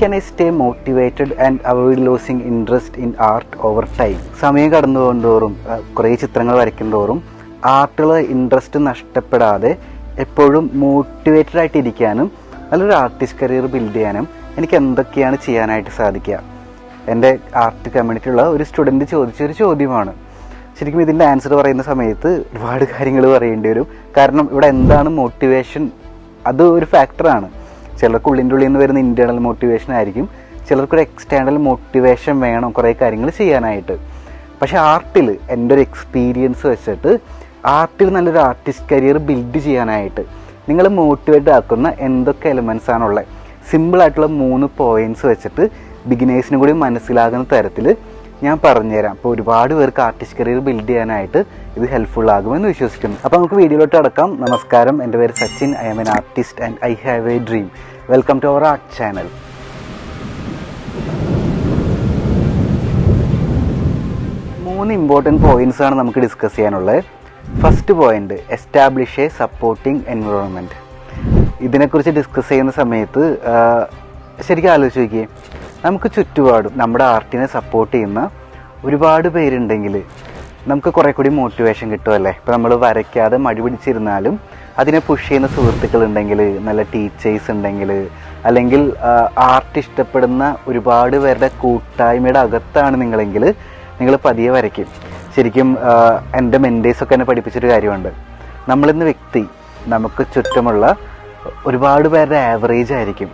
Can I stay motivated and avoid losing interest in art over time സമയം കടന്നു പോകുന്നതോറും കുറേ ചിത്രങ്ങൾ വരയ്ക്കുന്നതോറും ആർട്ടുള്ള ഇൻട്രസ്റ്റ് നഷ്ടപ്പെടാതെ എപ്പോഴും മോട്ടിവേറ്റഡ് ആയിട്ട് ഇരിക്കാനും നല്ലൊരു ആർട്ടിസ്റ്റ് കരിയർ ബിൽഡ് ചെയ്യാനും എനിക്ക് എന്തൊക്കെയാണ് ചെയ്യാനായിട്ട് സാധിക്കുക? എന്റെ ആർട്ട് കമ്മ്യൂണിറ്റിയുള്ള ഒരു സ്റ്റുഡന്റ് ചോദിച്ച ഒരു ചോദ്യമാണ്. ശരിക്കും ഇതിന്റെ ആൻസർ പറയുന്ന സമയത്ത് ഒരുപാട് കാര്യങ്ങൾ പറയേണ്ടി വരും. കാരണം ഇവിടെ എന്താണ് മോട്ടിവേഷൻ അത് ഒരു ഫാക്ടറാണ് ചിലർക്ക് ഉള്ളിന്റെ ഉള്ളിൽ നിന്ന് വരുന്ന ഇന്റേർണൽ മോട്ടിവേഷൻ ആയിരിക്കും. ചിലർക്കൊരു എക്സ്റ്റേണൽ മോട്ടിവേഷൻ വേണം കുറേ കാര്യങ്ങൾ ചെയ്യാനായിട്ട്. പക്ഷെ ആർട്ടിൽ എന്റെ ഒരു എക്സ്പീരിയൻസ് വെച്ചിട്ട് ആർട്ടിൽ നല്ലൊരു ആർട്ടിസ്റ്റ് കരിയർ ബിൽഡ് ചെയ്യാനായിട്ട് നിങ്ങൾ മോട്ടിവേറ്റ് ആക്കുന്ന എന്തൊക്കെ എലമെൻസ് ആണുള്ളത്. സിമ്പിളായിട്ടുള്ള മൂന്ന് പോയിന്റ്സ് വെച്ചിട്ട് ബിഗിനേഴ്സിനും കൂടി മനസ്സിലാകുന്ന തരത്തിൽ ഞാൻ പറഞ്ഞുതരാം. അപ്പോൾ ഒരുപാട് പേർക്ക് ആർട്ടിസ്റ്റ് കരിയർ ബിൽഡ് ചെയ്യാനായിട്ട് ഇത് ഹെൽപ്ഫുൾ ആകുമെന്ന് വിശ്വസിക്കുന്നു. അപ്പോൾ നമുക്ക് വീഡിയോയിലോട്ട് അടക്കാം. നമസ്കാരം. എന്റെ പേര് Sachin. I am an artist and I have a dream welcome to our art channel മൂന്ന് ഇമ്പോർട്ടന്റ് പോയിന്റ്സ് ആണ് നമുക്ക് ഡിസ്കസ് ചെയ്യാനുള്ളത്. First point establish a supporting environment ഇതിനെക്കുറിച്ച് ഡിസ്കസ് ചെയ്യുന്ന സമയത്ത് ശരിക്കും ആലോചിച്ച് നോക്കിയേ. നമുക്ക് ചുറ്റുപാടും നമ്മുടെ ആർട്ടിനെ സപ്പോർട്ട് ചെയ്യുന്ന ഒരുപാട് പേരുണ്ടെങ്കിൽ നമുക്ക് കുറേ കൂടി മോട്ടിവേഷൻ കിട്ടുമല്ലേ ഇപ്പോൾ നമ്മൾ വരയ്ക്കാതെ മടി പിടിച്ചിരുന്നാലും അതിനെ പുഷ് ചെയ്യുന്ന സുഹൃത്തുക്കൾ ഉണ്ടെങ്കിൽ നല്ല ടീച്ചേഴ്സ് ഉണ്ടെങ്കിൽ അല്ലെങ്കിൽ ആർട്ട് ഇഷ്ടപ്പെടുന്ന ഒരുപാട് പേരുടെ കൂട്ടായ്മയുടെ അകത്താണ് നിങ്ങളെങ്കിൽ നിങ്ങൾ പതിയെ വരയ്ക്കും. ശരിക്കും എന്റെ മെന്റേഴ്സൊക്കെ എന്നെ പഠിപ്പിച്ചൊരു കാര്യമുണ്ട്. നമ്മളിന്ന് വ്യക്തി നമുക്ക് ചുറ്റുമുള്ള ഒരുപാട് പേരുടെ ആവറേജ് ആയിരിക്കും.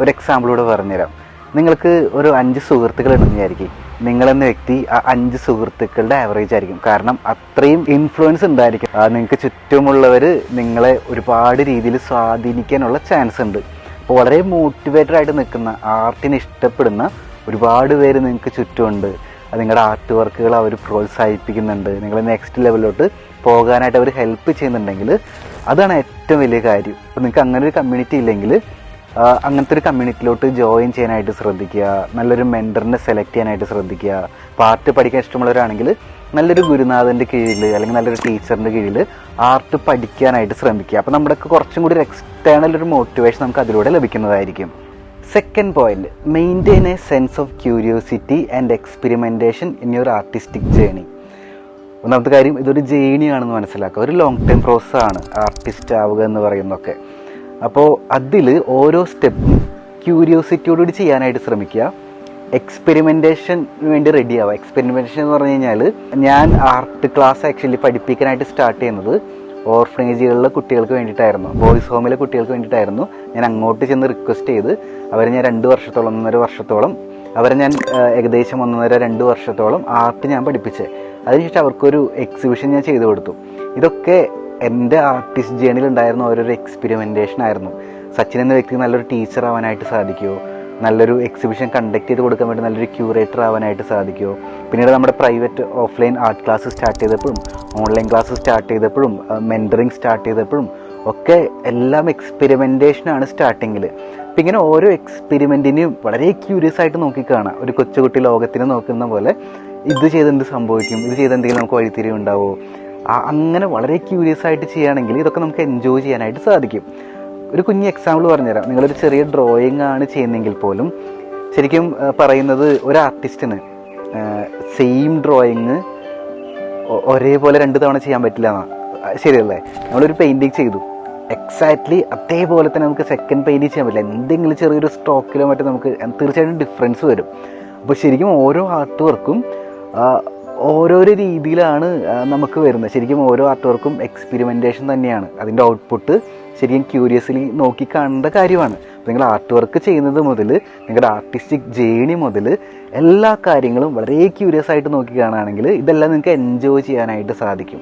ഒരു എക്സാമ്പിളൂടെ പറഞ്ഞുതരാം. നിങ്ങൾക്ക് ഒരു അഞ്ച് സുഹൃത്തുക്കൾ ഉണ്ടെന്ന് വിചാരിക്കും നിങ്ങളെന്ന വ്യക്തി ആ അഞ്ച് സുഹൃത്തുക്കളുടെ ആവറേജ് ആയിരിക്കും. കാരണം അത്രയും ഇൻഫ്ലുവൻസ് ഉണ്ടായിരിക്കും. നിങ്ങൾക്ക് ചുറ്റുമുള്ളവർ നിങ്ങളെ ഒരുപാട് രീതിയിൽ സ്വാധീനിക്കാനുള്ള ചാൻസ് ഉണ്ട്. അപ്പോൾ വളരെ മോട്ടിവേറ്റഡ് ആയിട്ട് നിൽക്കുന്ന ആർട്ടിനെ ഇഷ്ടപ്പെടുന്ന ഒരുപാട് പേര് നിങ്ങൾക്ക് ചുറ്റുമുണ്ട്. നിങ്ങളുടെ ആർട്ട് വർക്കുകൾ അവർ പ്രോത്സാഹിപ്പിക്കുന്നുണ്ട്. നിങ്ങൾ നെക്സ്റ്റ് ലെവലിലോട്ട് പോകാനായിട്ട് അവർ ഹെൽപ്പ് ചെയ്യുന്നുണ്ടെങ്കിൽ അതാണ് ഏറ്റവും വലിയ കാര്യം. അപ്പോൾ നിങ്ങൾക്ക് അങ്ങനെ ഒരു കമ്മ്യൂണിറ്റി ഇല്ലെങ്കിൽ അങ്ങനത്തെ ഒരു കമ്മ്യൂണിറ്റിയിലോട്ട് ജോയിൻ ചെയ്യാനായിട്ട് ശ്രദ്ധിക്കുക. നല്ലൊരു മെന്ററിനെ സെലക്ട് ചെയ്യാനായിട്ട് ശ്രദ്ധിക്കുക. പാർട്ട് പഠിക്കാൻ ഇഷ്ടമുള്ളവരാണെങ്കിൽ നല്ലൊരു ഗുരുനാഥന്റെ കീഴിൽ അല്ലെങ്കിൽ നല്ലൊരു ടീച്ചറിന്റെ കീഴിൽ ആർട്ട് പഠിക്കാനായിട്ട് ശ്രമിക്കുക. അപ്പോൾ നമ്മുടെ കുറച്ചും കൂടി ഒരു എക്സ്റ്റേണൽ ഒരു മോട്ടിവേഷൻ നമുക്ക് അതിലൂടെ ലഭിക്കുന്നതായിരിക്കും. Second point maintain a sense of curiosity and experimentation in your artistic journey ഒന്നാമത്തെ കാര്യം ഇതൊരു ജേണിയാണെന്ന് മനസ്സിലാക്കുക. ഒരു ലോങ് ടൈം പ്രോസസ്സാണ് ആർട്ടിസ്റ്റ് ആവുക എന്ന് പറയുന്നതൊക്കെ. അപ്പോൾ അതിൽ ഓരോ സ്റ്റെപ്പും ക്യൂരിയോസിറ്റിയോടുകൂടി ചെയ്യാനായിട്ട് ശ്രമിക്കുക. എക്സ്പെരിമെന്റേഷന് വേണ്ടി റെഡി ആവുക. എക്സ്പെരിമെന്റേഷൻ എന്ന് പറഞ്ഞു കഴിഞ്ഞാൽ ഞാൻ ആർട്ട് ക്ലാസ് ആക്ച്വലി പഠിപ്പിക്കാനായിട്ട് സ്റ്റാർട്ട് ചെയ്യുന്നത് ഓർഫനേജുകളിലെ കുട്ടികൾക്ക് വേണ്ടിയിട്ടായിരുന്നു. ബോയ്സ് ഹോമിലെ കുട്ടികൾക്ക് വേണ്ടിയിട്ടായിരുന്നു. ഞാൻ അങ്ങോട്ട് ചെന്ന് റിക്വസ്റ്റ് ചെയ്ത് അവരെ ഞാൻ രണ്ട് വർഷത്തോളം ഒന്നര വർഷത്തോളം അവരെ ഞാൻ ഏകദേശം ഒന്നര രണ്ട് വർഷത്തോളം ആർട്ട് ഞാൻ പഠിപ്പിച്ചത് അതിനുശേഷം അവർക്കൊരു എക്സിബിഷൻ ഞാൻ ചെയ്തു കൊടുത്തു. ഇതൊക്കെ എന്റെ ആർട്ടിസ്റ്റ് ജേണിയിൽ ഉണ്ടായിരുന്ന ഓരോരോ എക്സ്പെരിമെന്റേഷൻ ആയിരുന്നു. സച്ചിൻ എന്ന വ്യക്തി നല്ലൊരു ടീച്ചർ ആവാനായിട്ട് സാധിക്കുമോ നല്ലൊരു എക്സിബിഷൻ കണ്ടക്ട് ചെയ്ത് കൊടുക്കാൻ വേണ്ടി നല്ലൊരു ക്യൂറേറ്റർ ആവാനായിട്ട് സാധിക്കുമോ പിന്നീട് നമ്മുടെ private offline art class start ചെയ്തപ്പോഴും ഓൺലൈൻ ക്ലാസ് സ്റ്റാർട്ട് ചെയ്തപ്പോഴും മെന്ററിങ് സ്റ്റാർട്ട് ചെയ്തപ്പോഴും ഒക്കെ എല്ലാം എക്സ്പെരിമെന്റേഷനാണ് സ്റ്റാർട്ടിങ്ങിൽ അപ്പം ഇങ്ങനെ ഓരോ എക്സ്പെരിമെന്റിനെയും വളരെ ക്യൂരിയസ് ആയിട്ട് നോക്കിക്കാണാം ഒരു കൊച്ചുകുട്ടി ലോകത്തിനെ നോക്കുന്ന പോലെ ഇത് ചെയ്ത് എന്ത് സംഭവിക്കും? ഇത് ചെയ്ത് എന്തെങ്കിലും നമുക്ക് വഴിത്തിരിവ് ഉണ്ടാവുമോ അങ്ങനെ വളരെ ക്യൂരിയസ് ആയിട്ട് ചെയ്യുകയാണെങ്കിൽ ഇതൊക്കെ നമുക്ക് എൻജോയ് ചെയ്യാനായിട്ട് സാധിക്കും. ഒരു കുഞ്ഞ് എക്സാമ്പിൾ പറഞ്ഞുതരാം. നിങ്ങളൊരു ചെറിയ ഡ്രോയിങ് ആണ് ചെയ്യുന്നതെങ്കിൽ പോലും ശരിക്കും പറയുന്നത് ഒരു ആർട്ടിസ്റ്റിന് സെയിം ഡ്രോയിങ് ഒരേപോലെ രണ്ട് തവണ ചെയ്യാൻ പറ്റില്ല എന്നാണ് ശരിയല്ലേ? നമ്മളൊരു പെയിന്റിങ് ചെയ്തു. എക്സാക്ട്ലി അതേപോലെ തന്നെ നമുക്ക് സെക്കൻഡ് പെയിന്റിങ് ചെയ്യാൻ പറ്റില്ല. എന്തെങ്കിലും ചെറിയൊരു സ്ട്രോക്കിലോ മറ്റോ നമുക്ക് തീർച്ചയായിട്ടും ഡിഫറൻസ് വരും. അപ്പോൾ ശരിക്കും ഓരോ ആർട്ട് വർക്കും ഓരോരോ രീതിയിലാണ് നമുക്ക് വരുന്നത്. ശരിക്കും ഓരോ ആർട്ട് വർക്കും എക്സ്പെരിമെന്റേഷൻ തന്നെയാണ്. അതിന്റെ ഔട്ട്പുട്ട് ശരിക്കും ക്യൂരിയസ്ലി നോക്കി കാണേണ്ട കാര്യമാണ്. അപ്പോൾ നിങ്ങൾ ആർട്ട് വർക്ക് ചെയ്യുന്നത് മുതൽ നിങ്ങളുടെ ആർട്ടിസ്റ്റിക് ജേണി മുതൽ എല്ലാ കാര്യങ്ങളും വളരെ ക്യൂരിയസ് ആയിട്ട് നോക്കി കാണുകയാണെങ്കിൽ ഇതെല്ലാം നിങ്ങൾക്ക് എൻജോയ് ചെയ്യാനായിട്ട് സാധിക്കും.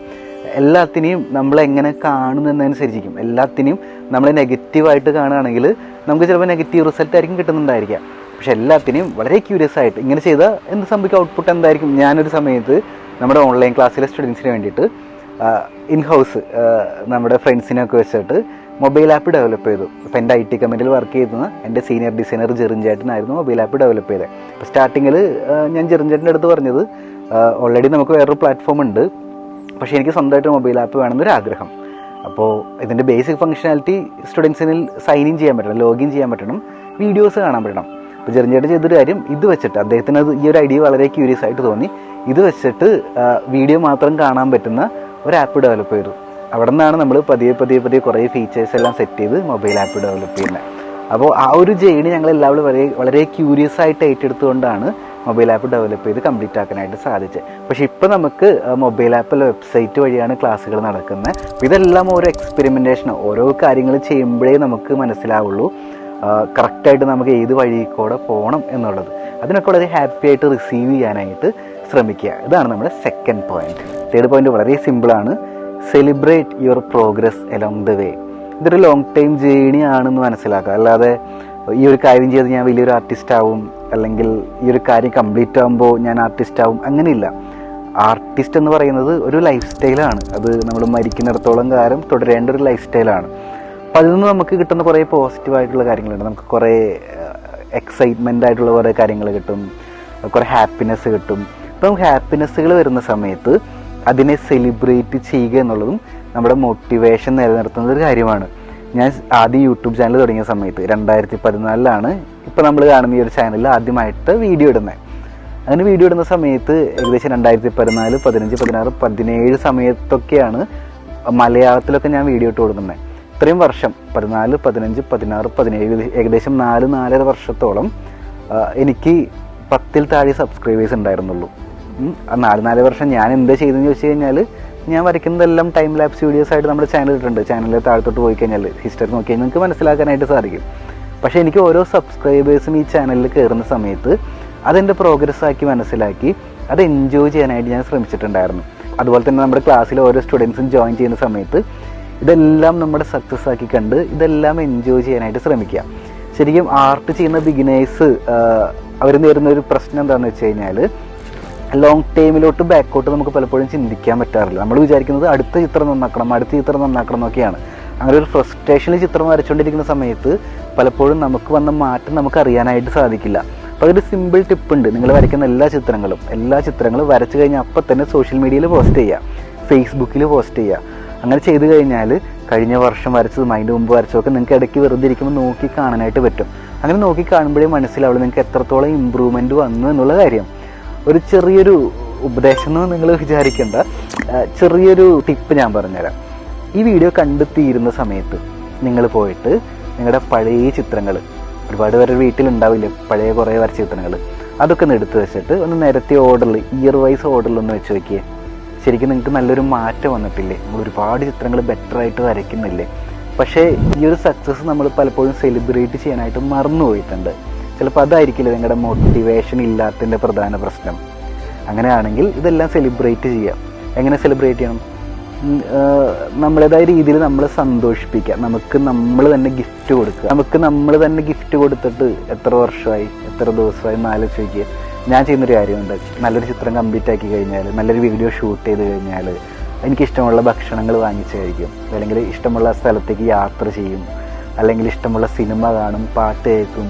എല്ലാത്തിനെയും നമ്മൾ എങ്ങനെ കാണുന്നതനുസരിച്ചിരിക്കും എല്ലാത്തിനെയും നമ്മൾ നെഗറ്റീവായിട്ട് കാണുകയാണെങ്കിൽ നമുക്ക് ചിലപ്പോൾ നെഗറ്റീവ് റിസൾട്ട് ആയിരിക്കും കിട്ടുന്നുണ്ടായിരിക്കാം. പക്ഷെ എല്ലാത്തിനെയും വളരെ ക്യൂരിയസ് ആയിട്ട് ഇങ്ങനെ ചെയ്താൽ എന്ത് സംഭവിക്കും? ഔട്ട്പുട്ട് എന്തായിരിക്കും? ഞാനൊരു സമയത്ത് നമ്മുടെ ഓൺലൈൻ ക്ലാസ്സിലെ സ്റ്റുഡൻസിന് വേണ്ടിയിട്ട് ഇൻ ഹൗസ് നമ്മുടെ ഫ്രണ്ട്സിനൊക്കെ വെച്ചിട്ട് മൊബൈൽ ആപ്പ് ഡെവലപ്പ് ചെയ്തു. അപ്പോൾ എന്റെ ഐ ടി കമ്പനിയിൽ വർക്ക് ചെയ്യുന്ന എന്റെ സീനിയർ ഡിസൈനർ ജെറിൻ ചേട്ടനായിരുന്നു മൊബൈൽ ആപ്പ് ഡെവലപ്പ് ചെയ്തത് അപ്പോൾ സ്റ്റാർട്ടിങ്ങിൽ ഞാൻ ജെറിൻ ചേട്ടന്റെ അടുത്ത് പറഞ്ഞത് ഓൾറെഡി നമുക്ക് വേറൊരു പ്ലാറ്റ്ഫോം ഉണ്ട്. പക്ഷേ എനിക്ക് സ്വന്തമായിട്ട് മൊബൈൽ ആപ്പ് വേണമെന്നൊരു ആഗ്രഹം അപ്പോൾ ഇതിന്റെ ബേസിക് ഫംഗ്ഷനാലിറ്റി സ്റ്റുഡൻസിനിൽ സൈൻ ഇൻ ചെയ്യാൻ പറ്റണം ലോഗിൻ ചെയ്യാൻ പറ്റണം വീഡിയോസ് കാണാൻ പറ്റണം. അപ്പോൾ ചെറിഞ്ചേട്ടൻ ചെയ്തൊരു കാര്യം ഇത് വെച്ചിട്ട് അദ്ദേഹത്തിന് അത് ഈ ഒരു ഐഡിയ വളരെ ക്യൂരിയസ് ആയിട്ട് തോന്നി. ഇത് വെച്ചിട്ട് വീഡിയോ മാത്രം കാണാൻ പറ്റുന്ന ഒരു ആപ്പ് ഡെവലപ്പ് ചെയ്തു. അവിടെ നിന്നാണ് നമ്മൾ പതിയെ പതിയെ പതിയെ കുറേ ഫീച്ചേഴ്സ് എല്ലാം സെറ്റ് ചെയ്ത് മൊബൈൽ ആപ്പ് ഡെവലപ്പ് ചെയ്യുന്നത് അപ്പോൾ ആ ഒരു ജേണി ഞങ്ങൾ എല്ലാവരും വളരെ വളരെ ക്യൂരിയസ് ആയിട്ട് ഏറ്റെടുത്തുകൊണ്ടാണ് മൊബൈൽ ആപ്പ് ഡെവലപ്പ് ചെയ്ത് കംപ്ലീറ്റ് ആക്കാനായിട്ട് സാധിച്ചത്. പക്ഷെ ഇപ്പോൾ നമുക്ക് മൊബൈൽ ആപ്പിൽ വെബ്സൈറ്റ് വഴിയാണ് ക്ലാസ്സുകൾ നടക്കുന്നത് ഇതെല്ലാം ഓരോ എക്സ്പെരിമെന്റേഷൻ ഓരോ കാര്യങ്ങൾ ചെയ്യുമ്പോഴേ നമുക്ക് മനസ്സിലാവുള്ളൂ. കറക്റ്റായിട്ട് നമുക്ക് ഏത് വഴി കൂടെ പോകണം എന്നുള്ളത്. അതിനൊക്കെ വളരെ ഹാപ്പി ആയിട്ട് റിസീവ് ചെയ്യാനായിട്ട് ശ്രമിക്കുക. ഇതാണ് നമ്മുടെ സെക്കൻഡ് പോയിന്റ് തേർഡ് പോയിന്റ് വളരെ സിമ്പിളാണ് celebrate your progress along the way ഇതൊരു ലോങ് ടൈം ജേണി ആണെന്ന് മനസ്സിലാക്കുക. അല്ലാതെ ഈ ഒരു കാര്യം ചെയ്ത് ഞാൻ വലിയൊരു ആർട്ടിസ്റ്റ് ആവും അല്ലെങ്കിൽ ഈ ഒരു കാര്യം കംപ്ലീറ്റ് ആകുമ്പോൾ ഞാൻ ആർട്ടിസ്റ്റ് ആവും അങ്ങനെയില്ല. ആർട്ടിസ്റ്റ് എന്ന് പറയുന്നത് ഒരു ലൈഫ് സ്റ്റൈലാണ് അത് നമ്മൾ മരിക്കുന്നിടത്തോളം കാലം തുടരേണ്ട ഒരു ലൈഫ് സ്റ്റൈലാണ് അപ്പം അതിൽ നിന്ന് നമുക്ക് കിട്ടുന്ന കുറേ പോസിറ്റീവ് ആയിട്ടുള്ള കാര്യങ്ങളുണ്ട്. നമുക്ക് കുറേ എക്സൈറ്റ്മെന്റ് ആയിട്ടുള്ള കുറേ കാര്യങ്ങൾ കിട്ടും. കുറേ ഹാപ്പിനെസ് കിട്ടും. അപ്പം ഹാപ്പിനെസ്സുകൾ വരുന്ന സമയത്ത് അതിനെ സെലിബ്രേറ്റ് ചെയ്യുക എന്നുള്ളതും നമ്മുടെ മോട്ടിവേഷൻ നിലനിർത്തുന്ന ഒരു കാര്യമാണ്. ഞാൻ ആദ്യം യൂട്യൂബ് ചാനൽ തുടങ്ങിയ സമയത്ത് രണ്ടായിരത്തി പതിനാലിലാണ് ഇപ്പോൾ നമ്മൾ കാണുന്ന ഈ ഒരു ചാനലിൽ ആദ്യമായിട്ട് വീഡിയോ ഇടുന്നത് അങ്ങനെ വീഡിയോ ഇടുന്ന സമയത്ത് ഏകദേശം രണ്ടായിരത്തി പതിനാല് പതിനഞ്ച് പതിനാറ് പതിനേഴ് സമയത്തൊക്കെയാണ് മലയാളത്തിലൊക്കെ ഞാൻ വീഡിയോ ഇട്ട് കൊടുക്കുന്നത് ഇത്രയും വർഷം പതിനാല് പതിനഞ്ച് പതിനാറ് പതിനേഴ് ഏകദേശം നാല് നാലര വർഷത്തോളം എനിക്ക് പത്തിൽ താഴെ സബ്സ്ക്രൈബേഴ്സ് ഉണ്ടായിരുന്നുള്ളൂ. ആ നാല് നാല് വർഷം ഞാൻ എന്താ ചെയ്തതെന്ന് ചോദിച്ചു കഴിഞ്ഞാൽ ഞാൻ വരയ്ക്കുന്നതെല്ലാം ടൈം ലാപ്സ് വീഡിയോസ് ആയിട്ട് നമ്മുടെ ചാനൽ ഇട്ടിട്ടുണ്ട്. ചാനലിൽ താഴത്തോട്ട് പോയി കഴിഞ്ഞാൽ ഹിസ്റ്ററി നോക്കി കഴിഞ്ഞാൽ നിങ്ങൾക്ക് മനസ്സിലാക്കാനായിട്ട് സാധിക്കും. പക്ഷേ എനിക്ക് ഓരോ സബ്സ്ക്രൈബേഴ്സും ഈ ചാനലിൽ കയറുന്ന സമയത്ത് അതെന്റെ പ്രോഗ്രസ് ആക്കി മനസ്സിലാക്കി അത് എൻജോയ് ചെയ്യാനായിട്ട് ഞാൻ ശ്രമിച്ചിട്ടുണ്ടായിരുന്നു. അതുപോലെ തന്നെ നമ്മുടെ ക്ലാസ്സിലെ ഓരോ സ്റ്റുഡൻസും ജോയിൻ ചെയ്യുന്ന സമയത്ത് ഇതെല്ലാം നമ്മുടെ സക്സസ് ആക്കി കണ്ട് ഇതെല്ലാം എൻജോയ് ചെയ്യാനായിട്ട് ശ്രമിക്കുക. ശരിക്കും ആർട്ട് ചെയ്യുന്ന ബിഗിനേഴ്സ് അവർ നേരുന്ന ഒരു പ്രശ്നം എന്താണെന്ന് വെച്ച് കഴിഞ്ഞാൽ ലോങ് ടൈമിലോട്ട് ബാക്കോട്ട് നമുക്ക് പലപ്പോഴും ചിന്തിക്കാൻ പറ്റാറില്ല. നമ്മൾ വിചാരിക്കുന്നത് അടുത്ത ചിത്രം നന്നാക്കണം അടുത്ത ചിത്രം നന്നാക്കണം എന്നൊക്കെയാണ്. അങ്ങനെ ഒരു ഫ്രസ്ട്രേഷനിൽ ചിത്രം വരച്ചുകൊണ്ടിരിക്കുന്ന സമയത്ത് പലപ്പോഴും നമുക്ക് വന്ന മാറ്റം നമുക്ക് അറിയാനായിട്ട് സാധിക്കില്ല. അപ്പോൾ അതൊരു സിമ്പിൾ ടിപ്പ് ഉണ്ട്. നിങ്ങൾ വരയ്ക്കുന്ന എല്ലാ ചിത്രങ്ങളും എല്ലാ ചിത്രങ്ങളും വരച്ചു കഴിഞ്ഞാൽ അപ്പം തന്നെ സോഷ്യൽ മീഡിയയിൽ പോസ്റ്റ് ചെയ്യുക ഫേസ്ബുക്കിൽ പോസ്റ്റ് ചെയ്യുക അങ്ങനെ ചെയ്തു കഴിഞ്ഞാൽ കഴിഞ്ഞ വർഷം വരച്ചതും അതിന്റെ മുമ്പ് വരച്ചതൊക്കെ നിങ്ങൾക്ക് ഇടയ്ക്ക് വെറുതെ ഇരിക്കുമ്പോൾ നോക്കി കാണാനായിട്ട് പറ്റും. അങ്ങനെ നോക്കി കാണുമ്പോഴേ മനസ്സിലാവുള്ളൂ നിങ്ങൾക്ക് എത്രത്തോളം ഇമ്പ്രൂവ്മെന്റ് വന്നു എന്നുള്ള കാര്യം. ഒരു ചെറിയൊരു ഉപദേശം എന്ന് നിങ്ങൾ വിചാരിക്കേണ്ട. ചെറിയൊരു ടിപ്പ് ഞാൻ പറഞ്ഞുതരാം. ഈ വീഡിയോ കണ്ടു തീരുന്ന സമയത്ത് നിങ്ങൾ പോയിട്ട് നിങ്ങളുടെ പഴയ ചിത്രങ്ങൾ ഒരുപാട് പേരുടെ വീട്ടിലുണ്ടാവില്ല പഴയ കുറേ വരച്ച ചിത്രങ്ങൾ അതൊക്കെ ഒന്ന് എടുത്തു വെച്ചിട്ട് ഒന്ന് നിരത്തിയ ഓർഡറിൽ ഇയർ വൈസ് ഓർഡറിൽ ഒന്ന് വെച്ച് നോക്കിയേ. ശരിക്കും നിങ്ങൾക്ക് നല്ലൊരു മാറ്റം വന്നിട്ടില്ലേ? നമ്മൾ ഒരുപാട് ചിത്രങ്ങൾ ബെറ്റർ ആയിട്ട് വരയ്ക്കുന്നില്ലേ? പക്ഷേ ഈ ഒരു സക്സസ് നമ്മൾ പലപ്പോഴും സെലിബ്രേറ്റ് ചെയ്യാനായിട്ട് മറന്നുപോയിട്ടുണ്ട് ചിലപ്പോൾ അതായിരിക്കില്ല നിങ്ങളുടെ മോട്ടിവേഷൻ ഇല്ലാത്തതിന്റെ പ്രധാന പ്രശ്നം. അങ്ങനെയാണെങ്കിൽ ഇതെല്ലാം സെലിബ്രേറ്റ് ചെയ്യാം. എങ്ങനെ സെലിബ്രേറ്റ് ചെയ്യണം? നമ്മളേതായ രീതിയിൽ നമ്മളെ സന്തോഷിപ്പിക്കുക. നമുക്ക് നമ്മൾ തന്നെ ഗിഫ്റ്റ് കൊടുക്കുക. നമുക്ക് നമ്മൾ തന്നെ ഗിഫ്റ്റ് കൊടുത്തിട്ട് എത്ര വർഷമായി എത്ര ദിവസമായി നാല് ചോദിക്കുക ഞാൻ ചെയ്യുന്നൊരു കാര്യമുണ്ട്. നല്ലൊരു ചിത്രം കംപ്ലീറ്റ് ആക്കി കഴിഞ്ഞാൽ നല്ലൊരു വീഡിയോ ഷൂട്ട് ചെയ്ത് കഴിഞ്ഞാൽ എനിക്ക് ഇഷ്ടമുള്ള ഭക്ഷണങ്ങൾ വാങ്ങിച്ച് കഴിക്കും. അല്ലെങ്കിൽ ഇഷ്ടമുള്ള സ്ഥലത്തേക്ക് യാത്ര ചെയ്യും. അല്ലെങ്കിൽ ഇഷ്ടമുള്ള സിനിമ കാണും പാട്ട് കേൾക്കും.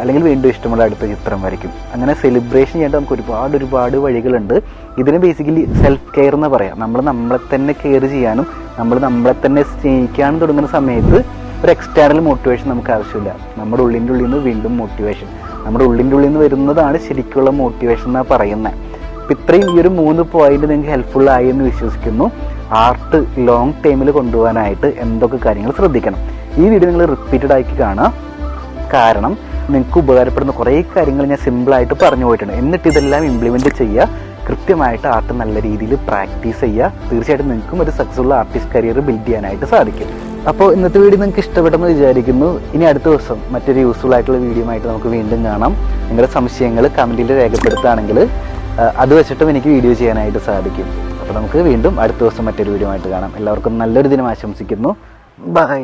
അല്ലെങ്കിൽ വീണ്ടും ഇഷ്ടമുള്ള അടുത്ത ചിത്രം വരയ്ക്കും. അങ്ങനെ സെലിബ്രേഷൻ ചെയ്യേണ്ട നമുക്ക് ഒരുപാട് ഒരുപാട് വഴികളുണ്ട്. ഇതിന് ബേസിക്കലി സെൽഫ് കെയർ എന്ന് പറയാം. നമ്മൾ നമ്മളെ തന്നെ കെയർ ചെയ്യാനും നമ്മൾ നമ്മളെ തന്നെ സ്നേഹിക്കാനും തുടങ്ങുന്ന സമയത്ത് ഒരു എക്സ്റ്റേണൽ മോട്ടിവേഷൻ നമുക്ക് ആവശ്യമില്ല. നമ്മുടെ ഉള്ളിന്റെ ഉള്ളിൽ നിന്ന് വീണ്ടും മോട്ടിവേഷൻ നമ്മുടെ ഉള്ളിന്റെ ഉള്ളിൽ നിന്ന് വരുന്നതാണ് ശരിക്കുള്ള മോട്ടിവേഷൻ എന്നാണ് പറയുന്നത് അപ്പം ഇത്രയും ഈ ഒരു മൂന്ന് പോയിന്റ് നിങ്ങൾക്ക് ഹെൽപ്ഫുൾ ആയി എന്ന് വിശ്വസിക്കുന്നു. ആർട്ട് ലോങ് ടൈമിൽ കൊണ്ടുപോകാനായിട്ട് എന്തൊക്കെ കാര്യങ്ങൾ ശ്രദ്ധിക്കണം. ഈ വീഡിയോ നിങ്ങൾ റിപ്പീറ്റഡ് ആക്കി കാണുക. കാരണം നിങ്ങൾക്ക് ഉപകാരപ്പെടുന്ന കുറേ കാര്യങ്ങൾ ഞാൻ സിമ്പിളായിട്ട് പറഞ്ഞു പോയിട്ടുണ്ട്. എന്നിട്ട് ഇതെല്ലാം ഇംപ്ലിമെന്റ് ചെയ്യുക. കൃത്യമായിട്ട് ആർട്ട് നല്ല രീതിയിൽ പ്രാക്ടീസ് ചെയ്യുക. തീർച്ചയായിട്ടും നിങ്ങൾക്കും ഒരു സക്സസ്ഫുൾ ആർട്ടിസ്റ്റ് കരിയർ ബിൽഡ് ചെയ്യാനായിട്ട് സാധിക്കും. അപ്പോൾ ഇന്നത്തെ വീഡിയോ നിങ്ങൾക്ക് ഇഷ്ടപ്പെട്ടെന്ന് വിചാരിക്കുന്നു. ഇനി അടുത്ത ദിവസം മറ്റൊരു യൂസ്ഫുൾ ആയിട്ടുള്ള വീഡിയോ ആയിട്ട് നമുക്ക് വീണ്ടും കാണാം. നിങ്ങളുടെ സംശയങ്ങൾ കമന്റിൽ രേഖപ്പെടുത്തുകയാണെങ്കിൽ അത് വെച്ചിട്ടും എനിക്ക് വീഡിയോ ചെയ്യാനായിട്ട് സാധിക്കും. അപ്പോൾ നമുക്ക് വീണ്ടും അടുത്ത ദിവസം മറ്റൊരു വീഡിയോ ആയിട്ട് കാണാം. എല്ലാവർക്കും നല്ലൊരു ദിനം ആശംസിക്കുന്നു. ബൈ